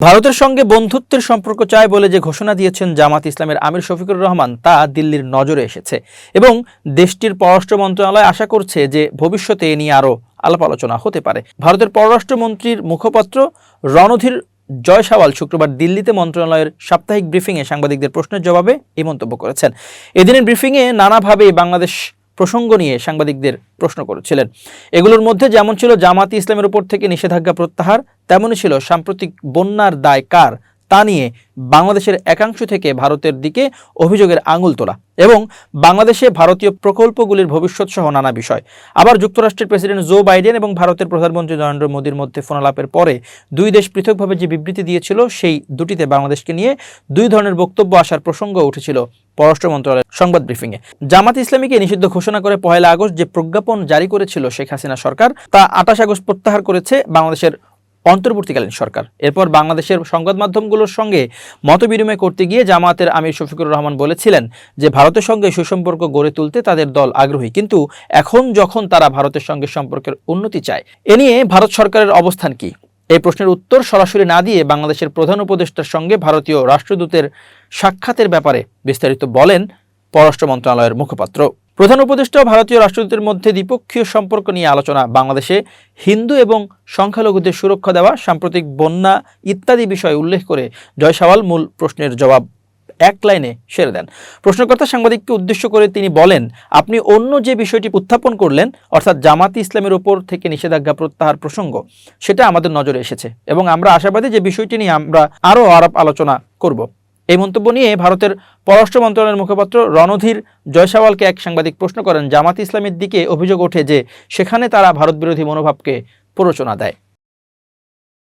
ভারতের সঙ্গে বন্ধুত্বের সম্পর্ক চায় বলে যে ঘোষণা দিয়েছেন জামাত ইসলামের আমির শফিকুর রহমান, তা দিল্লির নজরে এসেছে। এবং দেশটির পররাষ্ট্র মন্ত্রণালয় আশা করছে যে ভবিষ্যতে এ নিয়ে আরও আলাপ আলোচনা হতে পারে। ভারতের পররাষ্ট্রমন্ত্রীর মুখপাত্র রণধীর জয়সাওয়াল শুক্রবার দিল্লিতে মন্ত্রণালয়ের সাপ্তাহিক ব্রিফিংয়ে সাংবাদিকদের প্রশ্নের জবাবে এই মন্তব্য করেছেন। এদিনের ব্রিফিংয়ে নানাভাবে বাংলাদেশ প্রসঙ্গ নিয়ে সাংবাদিকদের প্রশ্ন করেছিলেন। এগুলোর মধ্যে যেমন ছিল জামাতি ইসলামের উপর থেকে নিষেধাজ্ঞা প্রত্যাহার তেমনই ছিল সাম্প্রতিক বন্যার দায় কার? তা নিয়ে বাংলাদেশের একাংশ থেকে ভারতের দিকে অভিযোগের আঙুল তোলা এবং বাংলাদেশে ভারতীয় প্রকল্পগুলির ভবিষ্যৎ সহ নানা বিষয়। আবার যুক্তরাষ্ট্রের প্রেসিডেন্ট জো বাইডেন এবং ভারতের প্রধানমন্ত্রী নরেন্দ্র মোদীর মধ্যে ফোনালাপের পরে দুই দেশ পৃথকভাবে যে বিবৃতি দিয়েছিল, সেই দুটিতে বাংলাদেশকে নিয়ে দুই ধরনের বক্তব্য আসার প্রসঙ্গ উঠেছিল পররাষ্ট্র মন্ত্রণালয়ের সংবাদ ব্রিফিংয়ে। জামাত ইসলামীকে নিষিদ্ধ ঘোষণা করে পহেলা আগস্ট যে প্রজ্ঞাপন জারি করেছিল শেখ হাসিনা সরকার, তা আঠাশ আগস্ট প্রত্যাহার করেছে বাংলাদেশের অন্তর্বর্তীকালীন সরকার। এরপর বাংলাদেশের সংবাদ মাধ্যমগুলোর সঙ্গে মতবিনিময় করতে গিয়ে জামায়াতের আমির শফিকুর রহমান বলেছিলেন যে, ভারতের সঙ্গে সুসম্পর্ক গড়ে তুলতে তাদের দল আগ্রহী। কিন্তু এখন যখন তারা ভারতের সঙ্গে সম্পর্কের উন্নতি চায়, এ নিয়ে ভারত সরকারের অবস্থান কি? এই প্রশ্নের উত্তর সরাসরি না দিয়ে বাংলাদেশের প্রধান উপদেষ্টার সঙ্গে ভারতীয় রাষ্ট্রদূতের সাক্ষাতের ব্যাপারে বিস্তারিত বলেন পররাষ্ট্র মন্ত্রণালয়ের মুখপাত্র। প্রধান উপদেষ্টা ভারতীয় রাষ্ট্রদূতের মধ্যে দ্বিপক্ষীয় সম্পর্ক নিয়ে আলোচনা, বাংলাদেশে হিন্দু এবং সংখ্যালঘুদের সুরক্ষা দেওয়া, সাম্প্রতিক বন্যা ইত্যাদি বিষয় উল্লেখ করে জয়সাওয়াল মূল প্রশ্নের জবাব এক লাইনে সেরে দেন। প্রশ্নকর্তা সাংবাদিককে উদ্দেশ্য করে তিনি বলেন, আপনি অন্য যে বিষয়টি উত্থাপন করলেন, অর্থাৎ জামাতি ইসলামের ওপর থেকে নিষেধাজ্ঞা প্রত্যাহার প্রসঙ্গ, সেটা আমাদের নজরে এসেছে এবং আমরা আশাবাদী যে বিষয়টি নিয়ে আমরা আরও আরব আলোচনা করব। এই মন্তব্য নিয়ে ভারতের পররাষ্ট্র মন্ত্রণালয়ের মুখপাত্র রণধীর জয়সাওয়ালকে এক সাংবাদিক প্রশ্ন করেন। জামাত ইসলামের দিকে অভিযোগ ওঠে যে, সেখানে তারা ভারত বিরোধী মনোভাবকে প্ররোচনা দেয়।